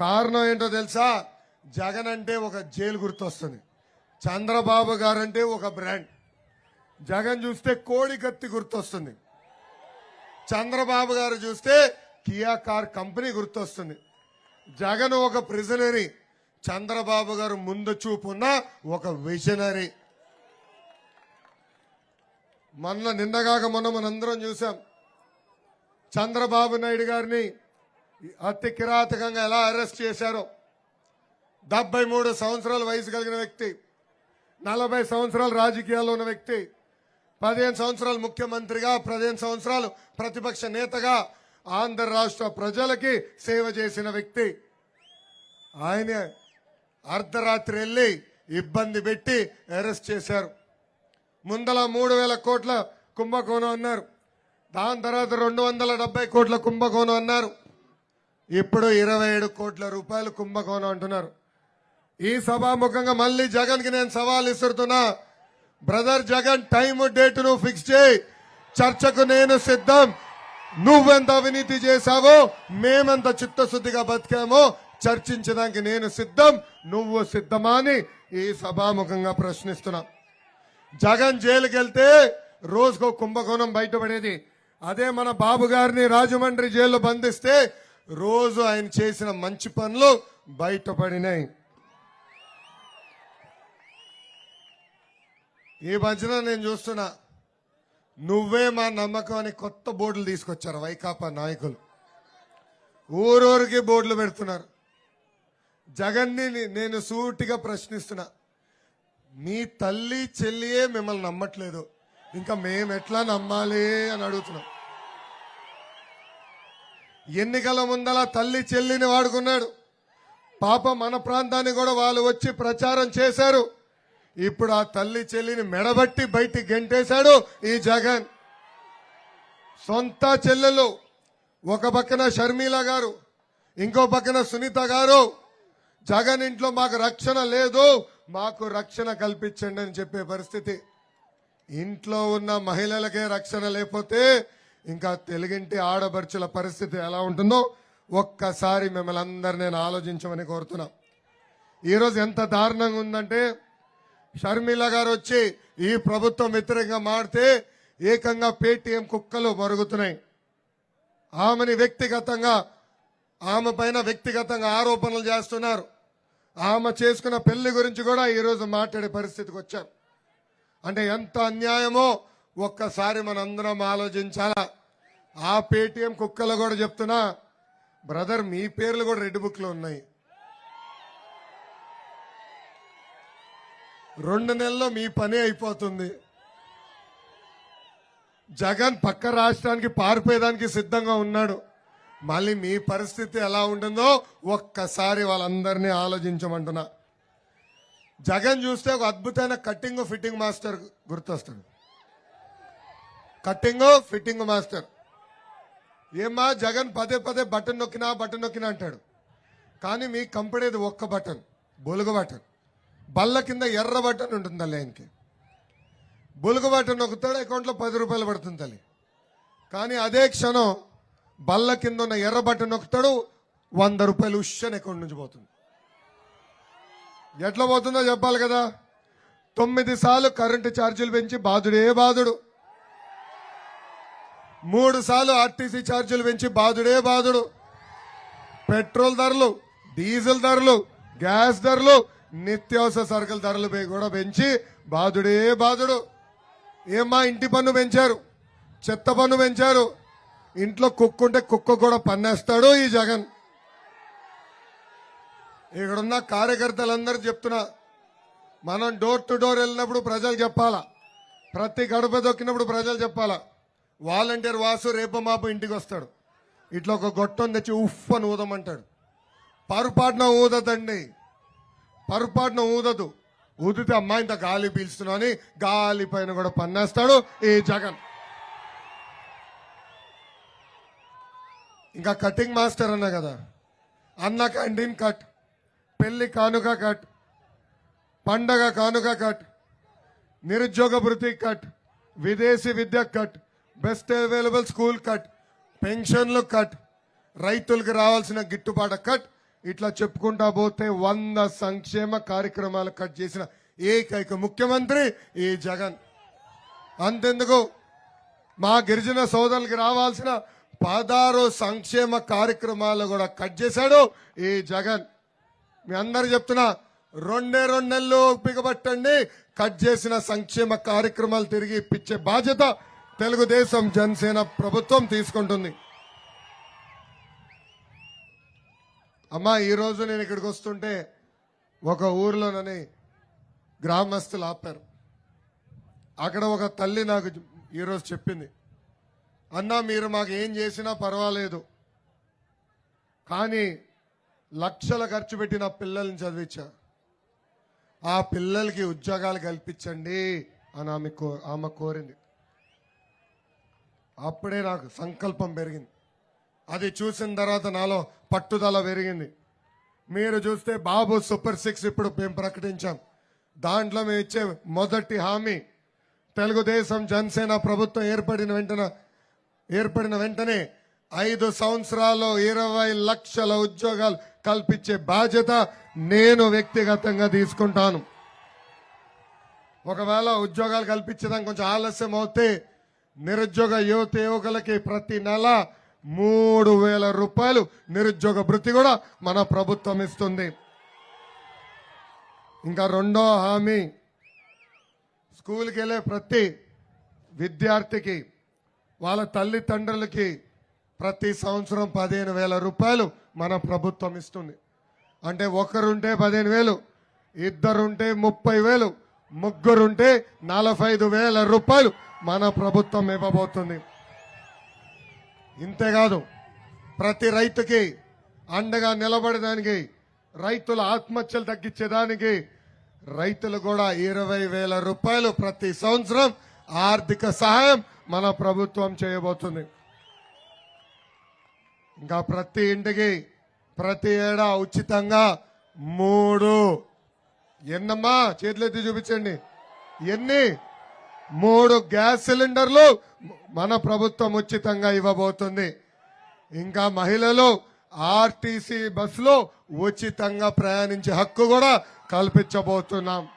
కారణం ఏంటో తెలుసా? జగన్ అంటే ఒక జైలు గుర్తొస్తుంది. చంద్రబాబు గారు అంటే ఒక బ్రాండ్. జగన్ చూస్తే కోడి కత్తి గుర్తొస్తుంది. చంద్రబాబు గారు చూస్తే కియా కార్ కంపెనీ గుర్తొస్తుంది. జగన్ ఒక ప్రిజనరీ. చంద్రబాబు గారు ముందు చూపున్న ఒక విజనరీ. మొన్న నిన్నగాక మొన్న మనందరం చూసాం. చంద్రబాబు నాయుడు గారిని అతి కిరాతకంగా ఎలా అరెస్ట్ చేశారో. డెబ్బై మూడు సంవత్సరాల వయసు కలిగిన వ్యక్తి నలభై సంవత్సరాలు రాజకీయాల్లో ఉన్న వ్యక్తి పదిహేను సంవత్సరాలు ముఖ్యమంత్రిగా పదిహేను సంవత్సరాలు ప్రతిపక్ష నేతగా ఆంధ్ర రాష్ట్ర ప్రజలకి సేవ చేసిన వ్యక్తి. ఆయన అర్ధరాత్రి వెళ్ళి ఇబ్బంది పెట్టి అరెస్ట్ చేశారు. ముందల మూడు వేల కోట్ల కుంభకోణం అన్నారు. దాని తర్వాత రెండు వందల డెబ్బై కోట్ల కుంభకోణం అన్నారు. ఇప్పుడు ఇరవై ఏడు కోట్ల రూపాయలు కుంభకోణం అంటున్నారు. ఈ సభాముఖంగా మళ్ళీ జగన్కి నేను సవాల్ ఇస్తున్నా బ్రదర్ జగన్ టైము డేట్ను ఫిక్స్ చేయి. చర్చకు నేను సిద్ధం. నువ్వెంత అవినీతి చేశావో మేమెంత చిత్తశుద్ధిగా బతికామో చర్చించడానికి నేను సిద్ధం. నువ్వు సిద్ధమా అని ఈ సభాముఖంగా ప్రశ్నిస్తున్నా. జగన్ జైలుకి వెళ్తే రోజుకో కుంభకోణం బయటపడేది. అదే మన బాబు గారిని రాజమండ్రి జైల్లో బంధిస్తే రోజు ఆయన చేసిన మంచి పనులు బయటపడినాయి. ఈ మధ్యన నేను చూస్తున్నా నువ్వే మా నమ్మకం అని కొత్త బోర్డులు తీసుకొచ్చారు వైకాపా నాయకులు. ఊరూరికి బోర్డులు పెడుతున్నారు. జగన్ని నేను సూటిగా ప్రశ్నిస్తున్నా మీ తల్లి చెల్లియే మిమ్మల్ని నమ్మట్లేదు. ఇంకా మేము ఎట్లా నమ్మాలి అని అడుగుతున్నాం. ఎన్నికల ముందల తల్లి చెల్లిని వాడుకున్నాడు. పాప మన ప్రాంతాన్ని కూడా వాళ్ళు వచ్చి ప్రచారం చేశారు. ఇప్పుడు ఆ తల్లి చెల్లిని మెడబట్టి బయటికి గెంటేశాడు ఈ జగన్. సొంత చెల్లెలు ఒక పక్కన షర్మిల గారు ఇంకో పక్కన సునీత గారు జగన్ ఇంట్లో మాకు రక్షణ లేదు మాకు రక్షణ కల్పించండి అని చెప్పే పరిస్థితి. ఇంట్లో ఉన్న మహిళలకే రక్షణ లేకపోతే ఇంకా తెలుగింటి ఆడబడుచుల పరిస్థితి ఎలా ఉంటుందో ఒక్కసారి మిమ్మల్ని అందరు నేను ఆలోచించమని కోరుతున్నా. ఈరోజు ఎంత దారుణంగా ఉందంటే షర్మిల గారు వచ్చి ఈ ప్రభుత్వం వ్యతిరేకంగా మాడితే ఏకంగా పేటీఎం కుక్కలు మరుగుతున్నాయి. ఆమెని వ్యక్తిగతంగా ఆమె పైన వ్యక్తిగతంగా ఆరోపణలు చేస్తున్నారు. ఆమె చేసుకున్న పెళ్ళి గురించి కూడా ఈరోజు మాట్లాడే పరిస్థితికి వచ్చాం. అంటే ఎంత అన్యాయమో ఒక్కసారి మనందరం ఆలోచించాలా? ఆ పేటీఎం కుక్కలు కూడా చెప్తున్నా బ్రదర్ మీ పేర్లు కూడా రెడ్ బుక్లో ఉన్నాయి. రెండు నెలల్లో మీ పని అయిపోతుంది. జగన్ పక్క రాష్ట్రానికి పారిపోయేదానికి సిద్ధంగా ఉన్నాడు. మళ్ళీ మీ పరిస్థితి ఎలా ఉంటుందో ఒక్కసారి వాళ్ళందరినీ ఆలోచించమంటున్నా. జగన్ చూస్తే ఒక అద్భుతమైన cutting fitting master గుర్తొస్తాడు. Cutting fitting master. ఏమా జగన్ పదే పదే బటన్ నొక్కినా బటన్ నొక్కినా అంటాడు. కానీ మీకు కంపడేది ఒక్క బటన్ బొలుగు బటన్. బల్ల కింద ఎర్ర బటన్ ఉంటుంది తల్లి ఆయనకి. బొలుగు బటన్ నొక్కుతాడు అకౌంట్లో పది రూపాయలు పడుతుంది తల్లి. కానీ అదే క్షణం బల్ల కింద ఉన్న ఎర్ర బటన్ నొక్కుతాడు వంద రూపాయలు ఉషన్ అకౌంట్ నుంచి పోతుంది. ఎట్లా పోతుందో చెప్పాలి కదా? తొమ్మిది సార్లు కరెంటు ఛార్జీలు పెంచి బాధుడే బాధుడు. మూడు సార్లు ఆర్టీసీ ఛార్జీలు పెంచి బాధుడే బాధుడు. పెట్రోల్ ధరలు డీజిల్ ధరలు గ్యాస్ ధరలు నిత్యావసర సరుకుల ధరలు కూడా పెంచి బాధుడే బాధుడు. ఏమ్మా ఇంటి పన్ను పెంచారు? చెత్త పన్ను పెంచారు? ఇంట్లో కుక్క ఉంటే కుక్క కూడా పన్నేస్తాడు ఈ జగన్. ఇక్కడున్న కార్యకర్తలందరూ చెప్తున్నా మనం డోర్ టు డోర్ వెళ్ళినప్పుడు ప్రజలు చెప్పాలా? ప్రతి గడప దొక్కినప్పుడు ప్రజలు చెప్పాలా? వాలంటీర్ వాసు రేపు మాపు ఇంటికి వస్తాడు. ఇట్లా ఒక గొట్టం తెచ్చి ఉఫ్ అని ఊదమంటాడు. పొరపాటున ఊదదండి. పొరపాటున ఊదదు. ఊదితే అమ్మాయి ఇంత గాలి పీల్చుతున్నా అని గాలి పైన కూడా పన్నేస్తాడు ఈ జగన్. ఇంకా కటింగ్ మాస్టర్ అన్నా కదా. అన్న క్యాంటీన్ కట్. పెళ్ళి కానుక కట్. పండగ కానుక కట్. నిరుద్యోగ భృతి కట్. విదేశీ విద్య cut. Best available school cut పెన్షన్లు కట్ రైతులకు రావాల్సిన గిట్టుబాటు కట్ ఇట్లా చెప్పుకుంటా పోతే వంద సంక్షేమ కార్యక్రమాలు కట్ చేసిన ఏకైక ముఖ్యమంత్రి ఈ జగన్. అంతెందుకు? మా గిరిజన సోదరులకి రావాల్సిన పదహారు సంక్షేమ కార్యక్రమాలు కూడా కట్ చేశాడు ఈ జగన్. మీ అందరు చెప్తున్నా రెండే రెండు నెలలు పిగబట్టండి కట్ చేసిన సంక్షేమ కార్యక్రమాలు తిరిగి ఇప్పించే బాధ్యత తెలుగుదేశం జనసేన ప్రభుత్వం తీసుకుంటుంది. అమ్మా ఈరోజు నేను ఇక్కడికి వస్తుంటే ఒక ఊర్లోనని గ్రామస్తులు ఆపారు. అక్కడ ఒక తల్లి నాకు ఈరోజు చెప్పింది అన్నా మీరు మాకు ఏం చేసినా పర్వాలేదు కానీ లక్షల ఖర్చు పెట్టిన పిల్లల్ని చదివించా. ఆ పిల్లలకి ఉద్యోగాలు కల్పించండి అని ఆమె కో ఆమె కోరింది. అప్పుడే నాకు సంకల్పం పెరిగింది. అది చూసిన తర్వాత నాలో పట్టుదల పెరిగింది. మీరు చూస్తే బాబు సూపర్ సిక్స్ ఇప్పుడు మేము ప్రకటించాం. దాంట్లో మేము ఇచ్చే మొదటి హామీ తెలుగుదేశం జనసేన ప్రభుత్వం ఏర్పడిన వెంటనే ఏర్పడిన వెంటనే ఐదు సంవత్సరాల్లో ఇరవై లక్షల ఉద్యోగాలు కల్పించే బాధ్యత నేను వ్యక్తిగతంగా తీసుకుంటాను. ఒకవేళ ఉద్యోగాలు కల్పించడానికి కొంచెం ఆలస్యం అవుతే నిరుద్యోగ యువత యువకులకి ప్రతి నెల మూడు వేల రూపాయలు నిరుద్యోగ భృతి కూడా మన ప్రభుత్వం ఇస్తుంది. ఇంకా రెండో హామీ స్కూల్కి వెళ్ళే ప్రతి విద్యార్థికి వాళ్ళ తల్లిదండ్రులకి ప్రతి సంవత్సరం పదిహేను వేల రూపాయలు మన ప్రభుత్వం ఇస్తుంది. అంటే ఒకరుంటే పదిహేను వేలు ఇద్దరుంటే ముప్పై వేలు ముగ్గురుంటే నలభై ఐదు వేల రూపాయలు మన ప్రభుత్వం ఇవ్వబోతుంది. ఇంతేకాదు ప్రతి రైతుకి అండగా నిలబడడానికి రైతుల ఆత్మహత్యలు తగ్గించేదానికి రైతులు కూడా ఇరవై వేల రూపాయలు ప్రతి సంవత్సరం ఆర్థిక సహాయం మన ప్రభుత్వం చేయబోతుంది. ఇంకా ప్రతి ఇంటికి ప్రతి ఏడా ఉచితంగా మూడు ఎన్నమ్మా చేతులెత్తి చూపించండి. ఎన్ని? మూడు గ్యాస్ సిలిండర్లు మన ప్రభుత్వం ఉచితంగా ఇవ్వబోతుంది. ఇంకా మహిళలు ఆర్టీసీ బస్సులో ఉచితంగా ప్రయాణించే హక్కు కూడా కల్పించబోతున్నాం.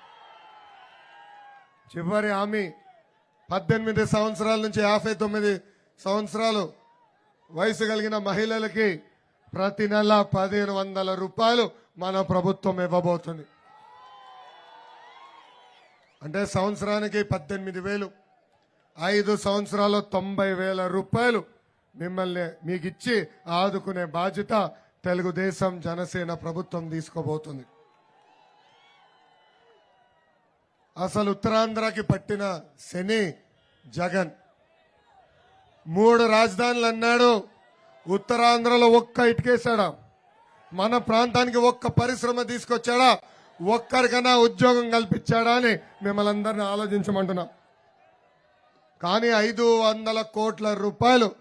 చివరి హామీ పద్దెనిమిది సంవత్సరాల నుంచి యాభై తొమ్మిది సంవత్సరాలు వయసు కలిగిన మహిళలకి ప్రతి నెల పదిహేను వందల రూపాయలు మన ప్రభుత్వం ఇవ్వబోతుంది. అంటే సంవత్సరానికి పద్దెనిమిది వేలు. ఐదు సంవత్సరాలు తొంభై వేల రూపాయలు మిమ్మల్ని మీకు ఇచ్చి ఆదుకునే బాధ్యత తెలుగుదేశం జనసేన ప్రభుత్వం తీసుకోబోతుంది. అసలు ఉత్తరాంధ్రకి పట్టిన శని జగన్. మూడు రాజధానులు అన్నాడు. ఉత్తరాంధ్రలో ఒక్క ఇటుకేశాడా? మన ప్రాంతానికి ఒక్క పరిశ్రమ తీసుకొచ్చాడా? ఒక్కరికైనా ఉద్యోగం కల్పించాడా అని మిమ్మల్ని అందరినీ ఆలోచించమంటున్నాం. కానీ ఐదు వందల కోట్ల రూపాయలు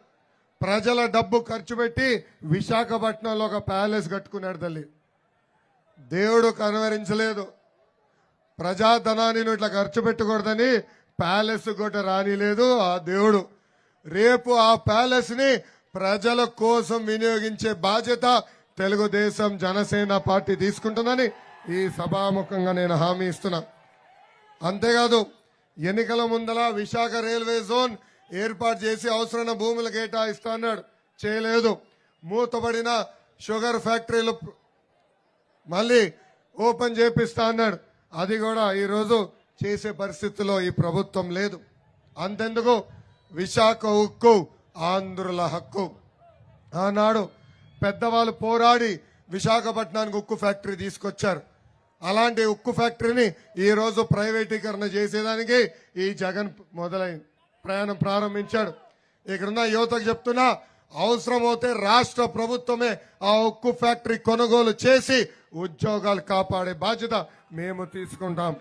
ప్రజల డబ్బు ఖర్చు పెట్టి విశాఖపట్నంలో ఒక ప్యాలెస్ కట్టుకున్నాడు తల్లి. దేవుడు కనువరించలేదు ప్రజాధనాన్ని ఇట్లా ఖర్చు పెట్టకూడదని ప్యాలెస్ కూడా రానిలేదు ఆ దేవుడు. రేపు ఆ ప్యాలెస్ని ప్రజల కోసం వినియోగించే బాధ్యత తెలుగుదేశం జనసేన పార్టీ తీసుకుంటుందని ఈ సభాముఖంగా నేను హామీ ఇస్తున్నా. అంతేకాదు ఎన్నికల ముందల విశాఖ రైల్వే జోన్ ఏర్పాటు చేసి అవసరమైన భూములు కేటాయిస్తా అన్నాడు. చేయలేదు. మూతబడిన షుగర్ ఫ్యాక్టరీలు మళ్ళీ ఓపెన్ చేపిస్తా అన్నాడు. అది కూడా ఈరోజు చేసే పరిస్థితిలో ఈ ప్రభుత్వం లేదు. అంతెందుకు? విశాఖ ఉక్కు ఆంధ్రుల హక్కు. ఆనాడు పెద్దవాళ్ళు పోరాడి విశాఖపట్నానికి ఉక్కు ఫ్యాక్టరీ తీసుకొచ్చారు. అలాంటి ఉక్కు ఫ్యాక్టరీని ఈరోజు ప్రైవేటీకరణ చేసేదానికి ఈ జగన్ మొదలై ప్రయాణం ప్రారంభించాడు. ఇక్కడున్న యువతకు చెప్తున్నా అవసరమైతే రాష్ట్ర ప్రభుత్వమే ఆ ఉక్కు ఫ్యాక్టరీ కొనుగోలు చేసి ఉద్యోగాలు కాపాడే బాధ్యత మేము తీసుకుంటాం.